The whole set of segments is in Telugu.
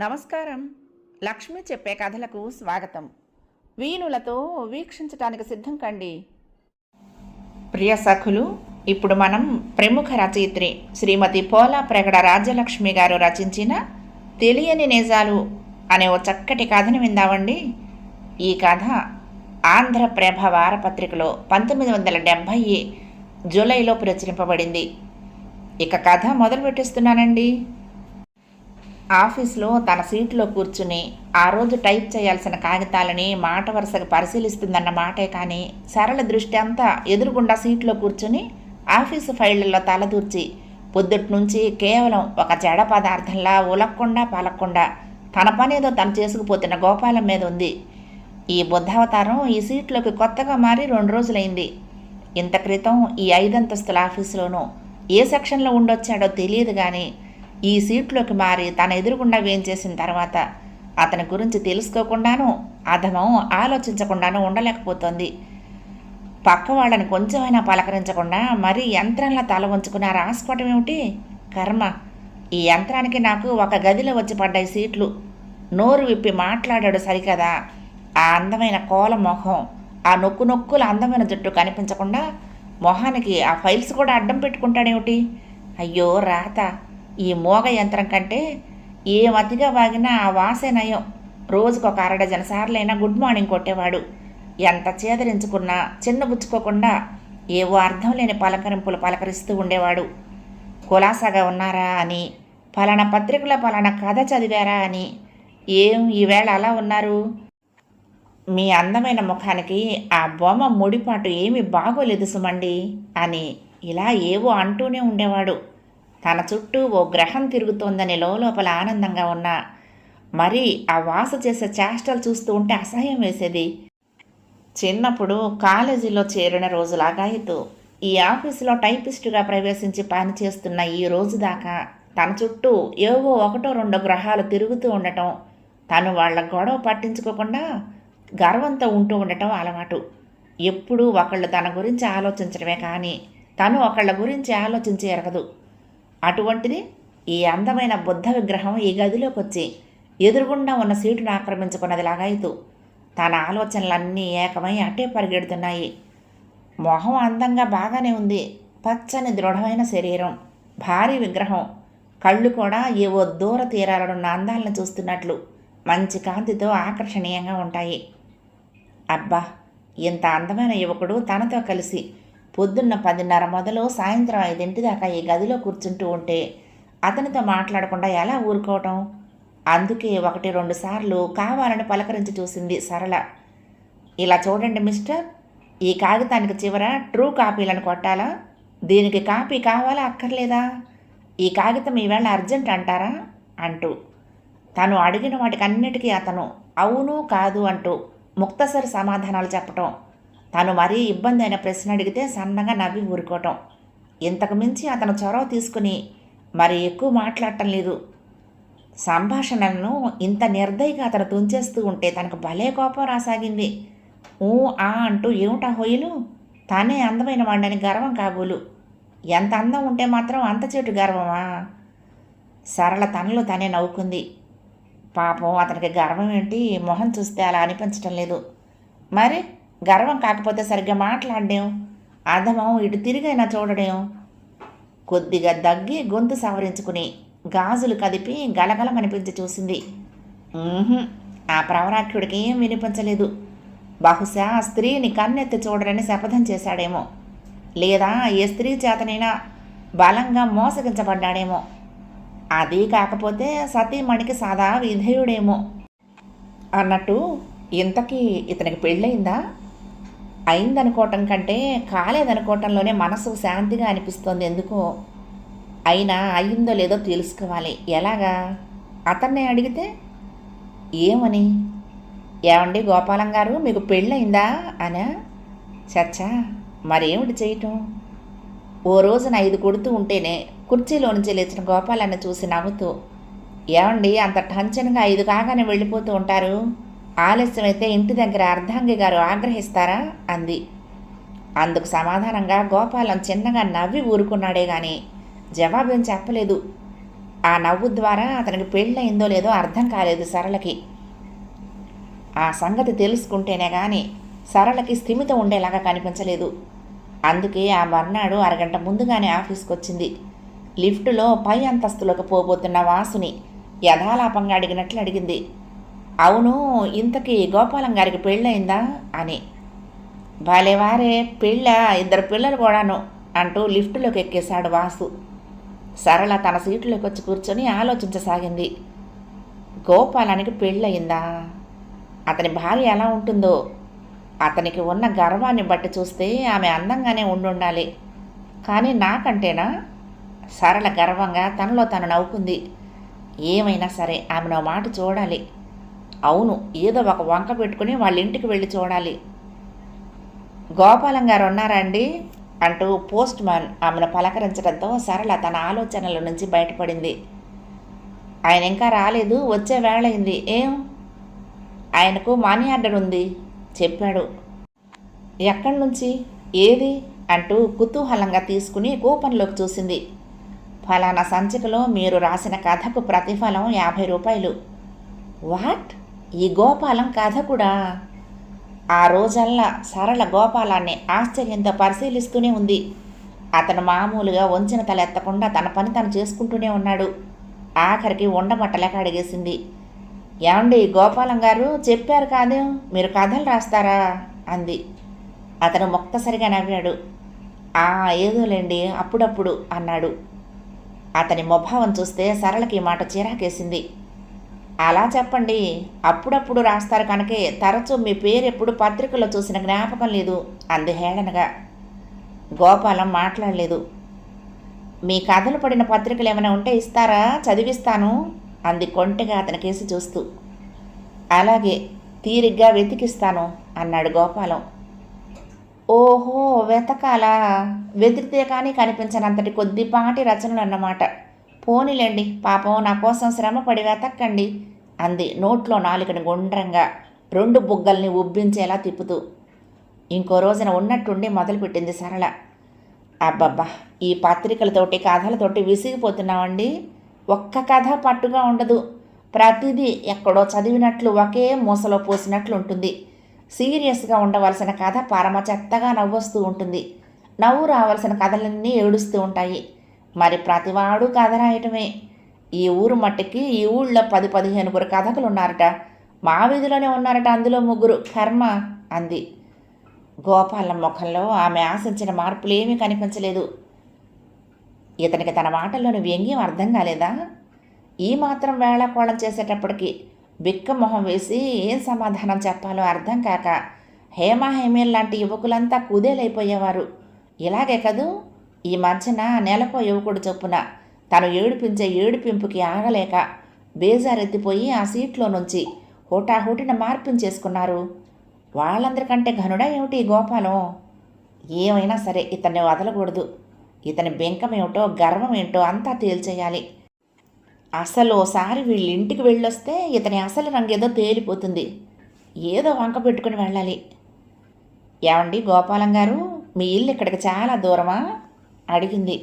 నమస్కారం. లక్ష్మి చెప్పే కథలకు స్వాగతం. వీణులతో వీక్షించటానికి సిద్ధం కండి. ప్రియ సఖులు ఇప్పుడు మనం ప్రముఖ రచయిత్రి శ్రీమతి పోలా ప్రగడ రాజ్యలక్ష్మి గారు రచించిన తెలియని నిజాలు అనే ఓ చక్కటి కథను విందామండి. ఈ కథ ఆంధ్రప్రభ వారపత్రికలో పంతొమ్మిది వందల డెబ్భై జూలైలో ప్రచురింపబడింది. ఇక కథ మొదలు పెట్టిస్తున్నానండి ఆఫీస్లో తన సీట్లో కూర్చుని ఆ రోజు టైప్ చేయాల్సిన కాగితాలని మాట వరుసగా పరిశీలిస్తుందన్న మాటే కానీ సరళ దృష్టి అంతా ఎదురుగుండా సీట్లో కూర్చుని ఆఫీసు ఫైళ్ళలో తలదూర్చి పొద్దుటి నుంచి కేవలం ఒక జడ పదార్థంలా ఉలక్కుండా పలక్కుండా తన పనేదో తను చేసుకుపోతున్న గోపాలం మీద ఉంది. ఈ బుద్ధావతారం ఈ సీట్లోకి కొత్తగా మారి రెండు రోజులైంది. ఇంత క్రితం ఈ ఐదంతస్తుల ఆఫీసులోనూ ఏ సెక్షన్లో ఉండొచ్చాడో తెలియదు కానీ ఈ సీట్లోకి మారి తన ఎదురుగుండా వేయించేసిన తర్వాత అతని గురించి తెలుసుకోకుండానూ అధమం ఆలోచించకుండానూ ఉండలేకపోతోంది. పక్క వాళ్ళని కొంచెమైనా పలకరించకుండా మరీ యంత్రంలా తల వంచుకుని రాసుకోవటం ఏమిటి? కర్మ. ఈ యంత్రానికి నాకు ఒక గదిలో వచ్చి పడ్డాయి సీట్లు. నోరు విప్పి మాట్లాడాడు సరికదా. ఆ అందమైన కోల మొహం ఆ నొక్కు నొక్కుల అందమైన జుట్టు కనిపించకుండా మొహానికి ఆ ఫైల్స్ కూడా అడ్డం పెట్టుకుంటాడేమిటి? అయ్యో రాత. ఈ మోగ యంత్రం కంటే ఏ మతిగా వాగినా ఆ వాసే నయం. రోజుకొక అరడజన అర సార్లైనా గుడ్ మార్నింగ్ కొట్టేవాడు. ఎంత చేదరించుకున్నా చిన్నబుచ్చుకోకుండా ఏవో అర్థం లేని పలకరింపులు పలకరిస్తూ ఉండేవాడు. కులాసాగా ఉన్నారా? అని పలానా పత్రికలో పలానా కథ చదివారా? అని ఏం ఈవేళ అలా ఉన్నారు? మీ అందమైన ముఖానికి ఆ బొమ్మ ముడిపాటు ఏమీ బాగోలేదు సుమండి అని ఇలా ఏవో అంటూనే ఉండేవాడు. తన చుట్టూ ఓ గ్రహం తిరుగుతోందని లోపల ఆనందంగా ఉన్నా. మరి ఆ వాస చేసే చేష్టలు చూస్తూ ఉంటే అసహ్యం వేసేది. చిన్నప్పుడు కాలేజీలో చేరిన రోజులాగాయితూ ఈ ఆఫీసులో టైపిస్టుగా ప్రవేశించి పనిచేస్తున్న ఈ రోజు దాకా తన చుట్టూ ఏవో ఒకటో రెండో గ్రహాలు తిరుగుతూ ఉండటం తను వాళ్ళ గొడవ పట్టించుకోకుండా గర్వంతో ఉంటూ ఉండటం అలవాటు. ఎప్పుడూ ఒకళ్ళు తన గురించి ఆలోచించడమే కానీ తను ఒకళ్ళ గురించి ఆలోచించి ఎరగదు. అటువంటిది ఈ అందమైన బుద్ధ విగ్రహం ఈ గదిలోకి వచ్చి ఎదురుగుండా ఉన్న సీటును ఆక్రమించుకున్నదిలాగాయితూ తన ఆలోచనలన్నీ ఏకమై అటే పరిగెడుతున్నాయి. మొహం అందంగా బాగానే ఉంది. పచ్చని దృఢమైన శరీరం. భారీ విగ్రహం. కళ్ళు కూడా ఏవో దూర తీరాలనున్న అందాలను చూస్తున్నట్లు మంచి కాంతితో ఆకర్షణీయంగా ఉంటాయి. అబ్బా! ఇంత అందమైన యువకుడు తనతో కలిసి పొద్దున్న పదిన్నర మొదలు సాయంత్రం ఐదింటి దాకా ఈ గదిలో కూర్చుంటూ ఉంటే అతనితో మాట్లాడకుండా ఎలా ఊరుకోవటం? అందుకే ఒకటి రెండు సార్లు కావాలని పలకరించి చూసింది సరళ. ఇలా చూడండి మిస్టర్ ఈ కాగితానికి చివర ట్రూ కాపీలను కొట్టాలా? దీనికి కాపీ కావాలా అక్కర్లేదా? ఈ కాగితం ఈవేళ అర్జెంట్ అంటారా? అంటూ. తను అడిగిన వాటికన్నిటికీ అతను అవును కాదు అంటూ ముక్తసరి సమాధానాలు చెప్పటం తను మరీ ఇబ్బంది అయిన ప్రశ్న అడిగితే సన్నగా నవ్వి ఊరుకోవటం. ఇంతకు మించి అతను చొరవ తీసుకుని మరి ఎక్కువ మాట్లాడటం లేదు. సంభాషణలను ఇంత నిర్దయగా అతను తుంచేస్తూ ఉంటే తనకు భలే కోపం రాసాగింది. ఊ ఆ అంటూ ఏమిటా హోయలు తానే అందమైన వాడిని గర్వం కాబోలు. ఎంత అందం ఉంటే మాత్రం అంత చెట్టు గర్వమా? సరళ తనలో తనే నవ్వుకుంది. పాపం అతనికి గర్వం ఏంటి? మొహం చూస్తే అలా అనిపించటం లేదు. మరి? గర్వం కాకపోతే సరిగ్గా మాట్లాడడం అధమం ఇటు తిరిగైనా చూడడం కొద్దిగా దగ్గి గొంతు సవరించుకుని గాజులు కదిపి గలగలమనిపించి చూసింది. ఆ ప్రవరాఖ్యుడికి ఏం వినిపించలేదు. బహుశా ఆ స్త్రీని కన్నెత్తి చూడరని శపథం చేశాడేమో. లేదా ఏ స్త్రీ చేతనైనా బలంగా మోసగించబడ్డాడేమో. అది కాకపోతే సతీమణికి సదా విధేయుడేమో. అన్నట్టు ఇంతకీ ఇతనికి పెళ్ళయిందా? అయిందనుకోవటం కంటే కాలేదనుకోవటంలోనే మనసు శాంతిగా అనిపిస్తోంది. ఎందుకో? అయినా అయ్యిందో లేదో తెలుసుకోవాలి. ఎలాగా? అతన్నే అడిగితే ఏమని? ఏమండి గోపాలం గారు మీకు పెళ్ళయిందా? అనా చచ్చా మరేమిటి చేయటం? ఓ రోజున ఐదు కొడుతూ ఉంటేనే కుర్చీలో నుంచి లేచిన గోపాలాన్ని చూసి నవ్వుతూ ఏమండి అంత టంచన్గా ఐదు కాగానే వెళ్ళిపోతూ ఉంటారు? ఆలస్యమైతే ఇంటి దగ్గర అర్ధాంగి గారు ఆగ్రహిస్తారా? అంది. అందుకు సమాధానంగా గోపాలం చిన్నగా నవ్వి ఊరుకున్నాడే గాని జవాబేం చెప్పలేదు. ఆ నవ్వు ద్వారా అతనికి పెళ్ళయిందో లేదో అర్థం కాలేదు సరళకి. ఆ సంగతి తెలుసుకుంటేనే కానీ సరళకి స్థిమిత ఉండేలాగా కనిపించలేదు. అందుకే ఆ మర్నాడు అరగంట ముందుగానే ఆఫీస్కి వచ్చింది లిఫ్టులో పై అంతస్తులోకి పోబోతున్న వాసుని యథాలాపంగా అడిగినట్లు అడిగింది. అవును ఇంతకీ గోపాలం గారికి పెళ్ళయిందా? అని. భలేవారే పెళ్ళ ఇద్దరు పిల్లలు కూడాను అంటూ లిఫ్టులోకి ఎక్కేశాడు వాసు. సరళ తన సీట్లోకి వచ్చి కూర్చొని ఆలోచించసాగింది. గోపాలానికి పెళ్ళయిందా? అతని భార్య ఎలా ఉంటుందో? అతనికి ఉన్న గర్వాన్ని బట్టి చూస్తే ఆమె అందంగానే ఉండుండాలి. కానీ నాకంటేనా? సరళ గర్వంగా తనలో తను నవ్వుకుంది. ఏమైనా సరే ఆమెను మాట చూడాలి. అవును ఏదో ఒక వంక పెట్టుకుని వాళ్ళ ఇంటికి వెళ్ళి చూడాలి. గోపాలం గారు ఉన్నారా అండి అంటూ పోస్ట్ మ్యాన్ ఆమెను పలకరించడంతో సరళ తన ఆలోచనల నుంచి బయటపడింది. ఆయన ఇంకా రాలేదు వచ్చే వేళయింది ఏం? ఆయనకు మనీ ఆర్డర్ ఉంది చెప్పాడు. ఎక్కడి నుంచి? ఏది? అంటూ కుతూహలంగా తీసుకుని కూపన్లోకి చూసింది. ఫలానా సంచికలో మీరు రాసిన కథకు ప్రతిఫలం యాభై రూపాయలు. వాట్? ఈ గోపాలం కథ కూడా ఆ రోజల్లా సరళ గోపాలాన్ని ఆశ్చర్యంతో పరిశీలిస్తూనే ఉంది. అతను మామూలుగా వంచిన తల ఎత్తకుండా తన పని తను చేసుకుంటూనే ఉన్నాడు. ఆఖరికి ఉండమట్టలేక అడిగేసింది. ఏమండి గోపాలం గారు చెప్పారు కాదే మీరు కథలు రాస్తారా? అంది. అతను మొక్తసరిగా నవ్వాడు. ఆ ఏదోలేండి అప్పుడప్పుడు అన్నాడు. అతని ముభావం చూస్తే సరళకి ఈ మాట చిరాకేసింది. అలా చెప్పండి. అప్పుడప్పుడు రాస్తారు కనుకే తరచూ మీ పేరు ఎప్పుడు పత్రికలో చూసిన జ్ఞాపకం లేదు. అంది హేళనగా. గోపాలం మాట్లాడలేదు. మీ కథలు పడిన పత్రికలు ఏమైనా ఉంటే ఇస్తారా? చదివిస్తాను అంది కొంటెగా అతని కేసి చూస్తూ. అలాగే తీరిగ్గా వెతికిస్తాను అన్నాడు గోపాలం. ఓహో వెతకాలా? వెతికితే కానీ కనిపించనంతటి కొద్దిపాటి రచనలు అన్నమాట. పోనీలేండి పాపం నా కోసం శ్రమపడి వెతక్కండి అంది నోట్లో నాలుకని గుండ్రంగా రెండు బుగ్గల్ని ఉబ్బించేలా తిప్పుతూ. ఇంకో రోజున ఉన్నట్టుండి మొదలుపెట్టింది సరళ. అబ్బబ్బా ఈ పత్రికలతోటి కథలతోటి విసిగిపోతున్నామండి. ఒక్క కథ పట్టుగా ఉండదు. ప్రతిదీ ఎక్కడో చదివినట్లు ఒకే మూసలో పోసినట్లు ఉంటుంది సీరియస్గా ఉండవలసిన కథ పరమ చెత్తగా నవ్వొస్తూ ఉంటుంది. నవ్వు రావాల్సిన కథలన్నీ ఏడుస్తూ ఉంటాయి. మరి ప్రతివాడు కథ రాయటమే. ఈ ఊరు మట్టికి ఈ ఊళ్ళో పది పదిహేనుగురు కథకులు ఉన్నారట. మా వీధిలోనే ఉన్నారట అందులో ముగ్గురు. కర్మ అంది. గోపాలం ముఖంలో ఆమె ఆశించిన మార్పులేమీ కనిపించలేదు. ఇతనికి తన మాటల్లోని వ్యంగ్యం అర్థం కాలేదా? ఈ మాత్రం వేళాకోళం చేసేటప్పటికి బిక్క మొహం వేసి ఏం సమాధానం చెప్పాలో అర్థం కాక హేమా హేమేల్ లాంటి యువకులంతా కుదేలైపోయేవారు. ఇలాగే కదూ? ఈ మధ్యన నెలకో యువకుడు చొప్పున తను ఏడిపించే ఏడిపింపుకి ఆగలేక బేజారెత్తిపోయి ఆ సీట్లో నుంచి హోటాహోటిన మార్పించేసుకున్నారు వాళ్ళందరికంటే ఘనుడా ఏమిటి గోపాలం? ఏమైనా సరే ఇతన్ని వదలకూడదు. ఇతని బెంకమేమిటో గర్వం ఏంటో అంతా తేల్చేయాలి. అసలు ఓసారి వీళ్ళు ఇంటికి వెళ్ళొస్తే ఇతని అసలు రంగు ఏదో తేలిపోతుంది. ఏదో వంక పెట్టుకుని వెళ్ళాలి. ఏమండి గోపాలం గారు? మీ ఇల్లు ఇక్కడికి చాలా దూరమా? అడిగింది.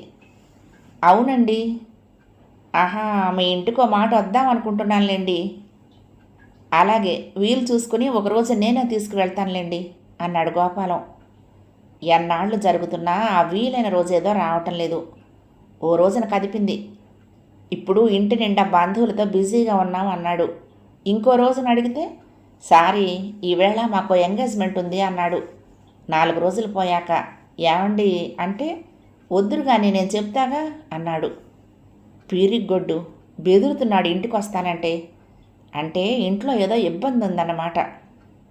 అవునండి. ఆహా మీ ఇంటికో మాట వద్దాం అనుకుంటున్నానులేండి. అలాగే వీలు చూసుకుని ఒకరోజు నేనే తీసుకువెళ్తానులేండి అన్నాడు గోపాలం. ఎన్నాళ్ళు జరుగుతున్నా ఆ వీలైన రోజేదో రావటం లేదు. ఓ రోజున కదిపింది. ఇప్పుడు ఇంటి నిండా బంధువులతో బిజీగా ఉన్నాం అన్నాడు. ఇంకో రోజున అడిగితే సారీ ఈవేళ మాకు ఎంగేజ్మెంట్ ఉంది అన్నాడు. నాలుగు రోజులు పోయాక ఏమండి? అంటే వద్దురు కానీ నేను చెప్తాగా? అన్నాడు. పీరిగ్గొడ్డు బెదురుతున్నాడు ఇంటికి వస్తానంటే అంటే ఇంట్లో ఏదో ఇబ్బంది ఉందన్నమాట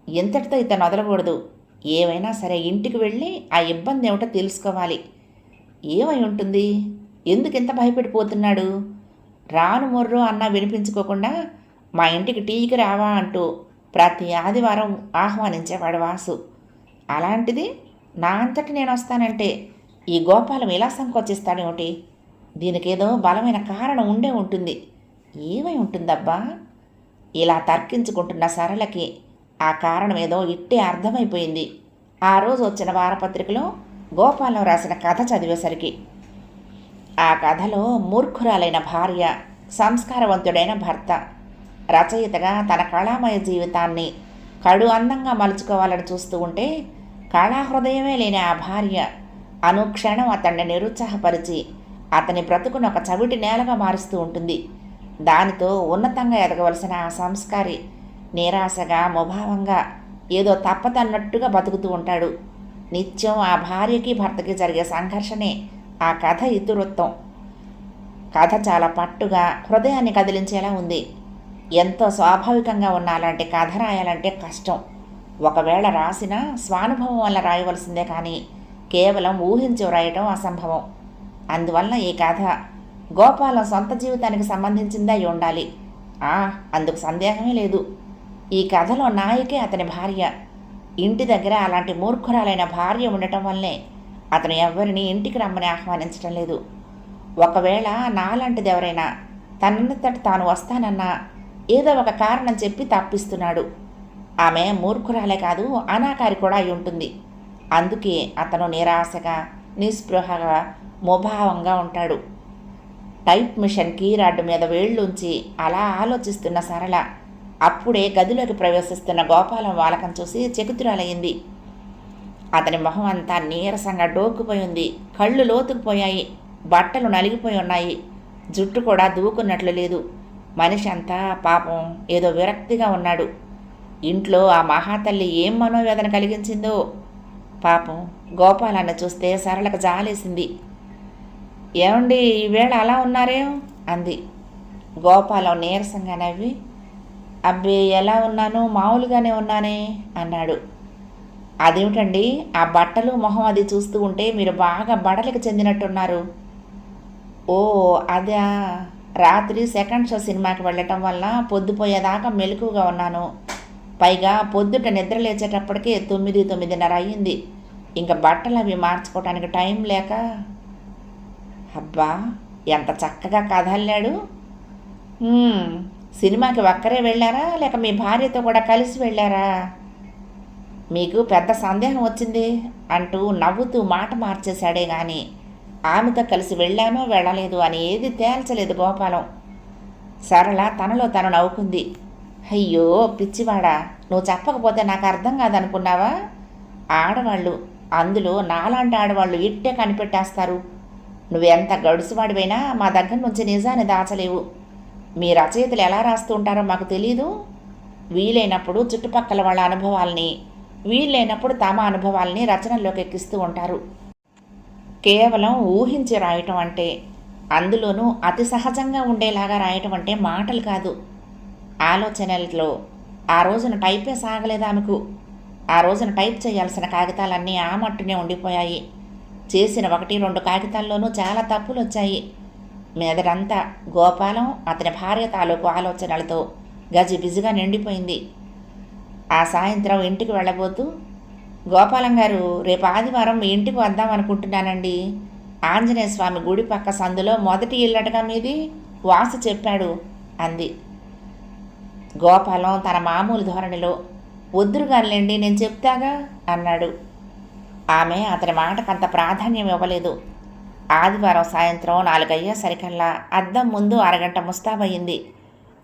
ఎంతటితో ఇతను వదలకూడదు ఏమైనా సరే ఇంటికి వెళ్ళి ఆ ఇబ్బంది ఏమిటో తెలుసుకోవాలి. ఏమై ఉంటుంది? ఎందుకు ఇంత భయపడిపోతున్నాడు? రాను మొర్రు అన్నా వినిపించుకోకుండా మా ఇంటికి టీకి రావా అంటూ ప్రతి ఆదివారం ఆహ్వానించేవాడు వాసు. అలాంటిది నా అంతటి నేను వస్తానంటే ఈ గోపాలం ఇలా సంకోచిస్తాడేమిటి? దీనికేదో బలమైన కారణం ఉండే ఉంటుంది. ఏమై ఉంటుందబ్బా? ఇలా తర్కించుకుంటున్న సరళకి ఆ కారణం ఏదో ఇట్టే అర్థమైపోయింది. ఆ రోజు వచ్చిన వారపత్రికలో గోపాలం రాసిన కథ చదివేసరికి ఆ కథలో మూర్ఖురాలైన భార్య సంస్కారవంతుడైన భర్త రచయితగా తన కళామయ జీవితాన్ని కడు అందంగా మలుచుకోవాలని చూస్తూ ఉంటే కళాహృదయమే లేని ఆ భార్య అనుక్షణం అతన్ని నిరుత్సాహపరిచి అతని బ్రతుకును ఒక చవిటి నేలగా మారుస్తూ ఉంటుంది. దానితో ఉన్నతంగా ఎదగవలసిన ఆ సంస్కారి నిరాశగా ముభావంగా ఏదో తప్పదన్నట్టుగా బతుకుతూ ఉంటాడు. నిత్యం ఆ భార్యకి భర్తకి జరిగే సంఘర్షణే ఆ కథ ఇతివృత్తం. కథ చాలా పట్టుగా హృదయాన్ని కదిలించేలా ఉంది. ఎంతో స్వాభావికంగా ఉన్న అలాంటి కథ రాయాలంటే కష్టం. ఒకవేళ రాసినా స్వానుభవం వల్ల రాయవలసిందే కానీ కేవలం ఊహించి వ్రాయటం అసంభవం. అందువల్ల ఈ కథ గోపాలం సొంత జీవితానికి సంబంధించిందే అయి ఉండాలి. ఆ అందుకు సందేహమే లేదు. ఈ కథలో నాయకే అతని భార్య. ఇంటి దగ్గర అలాంటి మూర్ఖురాలైన భార్య ఉండటం వల్లే అతను ఎవరిని ఇంటికి రమ్మని ఆహ్వానించడం లేదు. ఒకవేళ నాలాంటిది ఎవరైనా తనంతటి తాను వస్తానన్నా ఏదో ఒక కారణం చెప్పి తప్పిస్తున్నాడు. ఆమె మూర్ఖురాలే కాదు అనాకారి కూడా అయి ఉంటుంది. అందుకే అతను నిరాశగా నిస్పృహగా ముభావంగా ఉంటాడు. టైప్ మిషన్ కీరాడ్డు మీద వేళ్ళుంచి అలా ఆలోచిస్తున్న సరళ అప్పుడే గదిలోకి ప్రవేశిస్తున్న గోపాలం వాలకం చూసి చెకుతురాలయ్యింది అతని మొహం అంతా నీరసంగా డోక్కుపోయి ఉంది కళ్ళు లోతుకుపోయాయి. బట్టలు నలిగిపోయి ఉన్నాయి. జుట్టు కూడా దూకున్నట్లు లేదు. మనిషి అంతా పాపం ఏదో విరక్తిగా ఉన్నాడు. ఇంట్లో ఆ మహాతల్లి ఏం మనోవేదన కలిగించిందో పాపం. గోపాలాన్ని చూస్తే సరళకు జాలేసింది. ఏమండి ఈవేళ అలా ఉన్నారే? అంది. గోపాలం నీరసంగా నవ్వి అబ్బే ఎలా ఉన్నాను? మామూలుగానే ఉన్నానే? అన్నాడు. అదేమిటండి ఆ బట్టలు మొహం అది చూస్తూ ఉంటే మీరు బాగా బడలకు చెందినట్టున్నారు. ఓ అదా. రాత్రి సెకండ్ షో సినిమాకి వెళ్ళటం వల్ల పొద్దుపోయేదాకా మెలకుగా ఉన్నాను. పైగా పొద్దుట నిద్ర లేచేటప్పటికే తొమ్మిది తొమ్మిదిన్నర అయ్యింది. ఇంకా బట్టలు అవి మార్చుకోవడానికి టైం లేక అబ్బా ఎంత చక్కగా కదల్లాడు. సినిమాకి ఒక్కరే వెళ్ళారా? లేక మీ భార్యతో కూడా కలిసి వెళ్ళారా? మీకు పెద్ద సందేహం వచ్చింది అంటూ నవ్వుతూ మాట మార్చేశాడే గాని ఆమెతో కలిసి వెళ్ళానో వెళ్ళలేదు అని ఏది తేల్చలేదు గోపాలం. సరళ తనలో తను నవ్వుకుంది. అయ్యో పిచ్చివాడా నువ్వు చెప్పకపోతే నాకు అర్థం కాదనుకున్నావా? ఆడవాళ్ళు అందులో నాలాంటి ఆడవాళ్ళు ఇట్టే కనిపెట్టేస్తారు? నువ్వెంత గడుసువాడివైనా మా దగ్గర నుంచి నిజాన్ని దాచలేవు. మీ రచయితలు ఎలా రాస్తూ ఉంటారో మాకు తెలీదు. వీలైనప్పుడు చుట్టుపక్కల వాళ్ళ అనుభవాల్ని వీలైనప్పుడు తమ అనుభవాల్ని రచనల్లోకి ఎక్కిస్తూ ఉంటారు. కేవలం ఊహించి రాయటం అంటే అందులోనూ అతి సహజంగా ఉండేలాగా రాయటం అంటే మాటలు కాదు. ఆలోచనలతో ఆ రోజున టైపే సాగలేదు ఆమెకు. ఆ రోజున టైప్ చేయాల్సిన కాగితాలన్నీ ఆ మట్టునే ఉండిపోయాయి. చేసిన ఒకటి రెండు కాగితాల్లోనూ చాలా తప్పులు వచ్చాయి మీదడంతా గోపాలం అతని భార్య తాలూకు ఆలోచనలతో గజి బిజిగా నిండిపోయింది. ఆ సాయంత్రం ఇంటికి వెళ్ళబోతూ గోపాలం గారు రేపు ఆదివారం మీ ఇంటికి వద్దాం అనుకుంటున్నానండి. ఆంజనేయ స్వామి గుడి పక్క సందులో మొదటి ఇల్లటగా మీది వాసు చెప్పాడు అంది. గోపాలం తన మామూలు ధోరణిలో వద్దురుగానిలేండి నేను చెప్తాగా? అన్నాడు. ఆమె అతని మాటకంత ప్రాధాన్యం ఇవ్వలేదు. ఆదివారం సాయంత్రం నాలుగయ్యేసరికల్లా అద్దం ముందు అరగంట ముస్తాబయ్యింది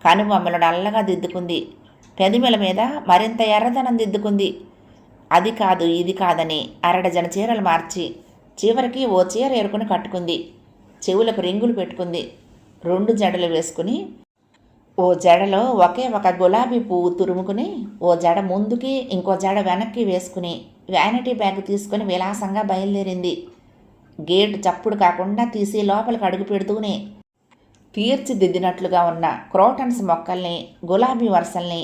కనుబొమ్మలు నల్లగా దిద్దుకుంది. పెదిమెల మీద మరింత ఎర్రదనం దిద్దుకుంది. అది కాదు ఇది కాదని అరడజన చీరలు మార్చి చివరికి ఓ చీర ఏరుకుని కట్టుకుంది. చెవులకు రింగులు పెట్టుకుంది. రెండు జడలు వేసుకుని ఓ జడలో ఒకే ఒక గులాబీ పువ్వు తురుముకుని ఓ జడ ముందుకి ఇంకో జడ వెనక్కి వేసుకుని వ్యానిటీ బ్యాగ్ తీసుకుని విలాసంగా బయలుదేరింది. గేటు చప్పుడు కాకుండా తీసి లోపలికి అడుగు పెడుతూనే తీర్చిదిద్దినట్లుగా ఉన్న క్రోటన్స్ మొక్కల్ని గులాబీ వరుసల్ని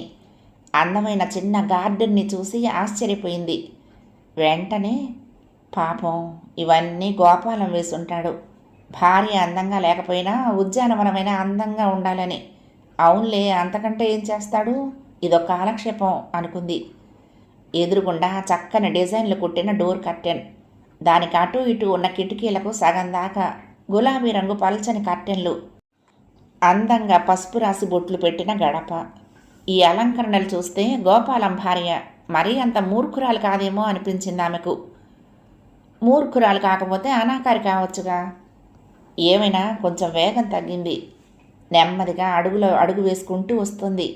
అందమైన చిన్న గార్డెన్ని చూసి ఆశ్చర్యపోయింది. వెంటనే పాపం ఇవన్నీ గోపాలం వేసుంటాడు. భార్య అందంగా లేకపోయినా ఉద్యానవనమైన అందంగా ఉండాలని అవునులే అంతకంటే ఏం చేస్తాడు? ఇదొక కాలక్షేపం అనుకుంది. ఎదురుగుండా చక్కని డిజైన్లు కుట్టిన డోర్ కర్టెన్. దానికి అటు ఇటు ఉన్న కిటికీలకు సగం దాకా గులాబీ రంగు పల్చని కర్టెన్లు. అందంగా పసుపు రాసి బొట్లు పెట్టిన గడప. ఈ అలంకరణలు చూస్తే గోపాలం భార్య మరీ అంత మూర్ఖురాలు కాదేమో అనిపించింది ఆమెకు. మూర్ఖురాలు కాకపోతే అనాకారి కావచ్చుగా. ఏమైనా కొంచెం వేగం తగ్గింది. నెమ్మదిగా అడుగులో అడుగు వేసుకుంటూ వస్తుంది.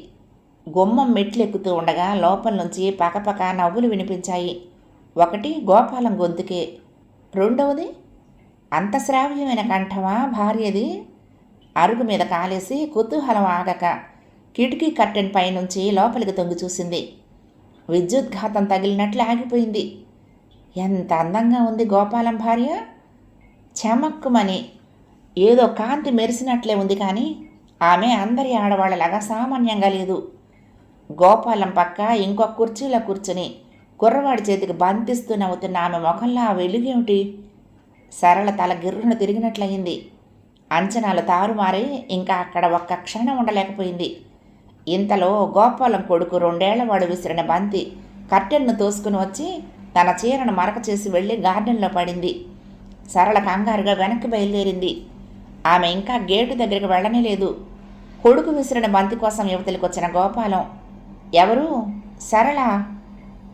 గుమ్మం మెట్లు ఎక్కుతూ ఉండగా లోపల నుంచి పకపక నవ్వులు వినిపించాయి. ఒకటి గోపాలం గొంతుకే. రెండవది అంత శ్రావ్యమైన కంఠమా భార్యది? అరుగు మీద కాలేసి కుతూహలం ఆగక కిటికీ కర్టెన్ పైనుంచి లోపలికి తొంగి చూసింది. విద్యుద్ఘాతం తగిలినట్లు ఆగిపోయింది. ఎంత అందంగా ఉంది గోపాలం భార్య! చెమక్కుమని ఏదో కాంతి మెరిసినట్లే ఉంది కానీ ఆమె అందరి ఆడవాళ్ళలాగా సామాన్యంగా లేదు. గోపాలం పక్క ఇంకో కుర్చీలో కూర్చుని కుర్రవాడి చేతికి బంతిస్తూ నవ్వుతున్న ఆమె ముఖంలో ఆ వెలుగేమిటి? సరళ తల గిర్రును తిరిగినట్లయింది. అంచనాలు తారుమారి ఇంకా అక్కడ ఒక్క క్షణం ఉండలేకపోయింది. ఇంతలో గోపాలం కొడుకు రెండేళ్ళవాడు విసిరిన బంతి కర్టెన్ను తోసుకుని వచ్చి తన చీరను మరక చేసి వెళ్ళి గార్డెన్లో పడింది. సరళ కంగారుగా వెనక్కి బయలుదేరింది. ఆమె ఇంకా గేటు దగ్గరికి వెళ్ళనే లేదు. కొడుకు విసిరిన బంతి కోసం యువతలకు వచ్చిన గోపాలం ఎవరు? సరళ?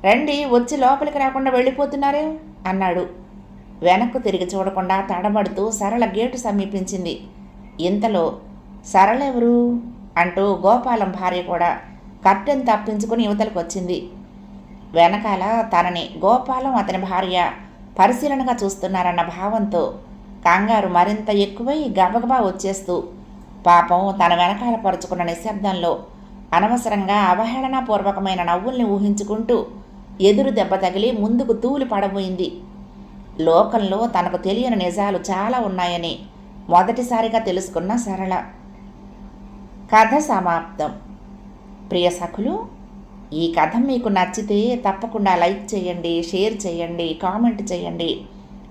రండి వచ్చి లోపలికి రాకుండా వెళ్ళిపోతున్నారే? అన్నాడు. వెనక్కు తిరిగి చూడకుండా తడబడుతూ సరళ గేటు సమీపించింది. ఇంతలో సరళ ఎవరు? అంటూ గోపాలం భార్య కూడా కర్టెన్ తప్పించుకుని యువతలకు వచ్చింది వెనకాల తనని గోపాలం అతని భార్య పరిశీలనగా చూస్తున్నారన్న భావంతో కంగారు మరింత ఎక్కువై గబగబా వచ్చేస్తూ పాపం తన వెనకాల పరుచుకున్న నిశ్శబ్దంలో అనవసరంగా అవహేళనాపూర్వకమైన నవ్వుల్ని ఊహించుకుంటూ ఎదురు దెబ్బ తగిలి ముందుకు తూలి పడబోయింది. లోకంలో తనకు తెలియని నిజాలు చాలా ఉన్నాయని మొదటిసారిగా తెలుసుకున్న సరళ. కథ సమాప్తం. ప్రియ సఖులు ఈ కథ మీకు నచ్చితే తప్పకుండా లైక్ చేయండి షేర్ చేయండి కామెంట్ చేయండి.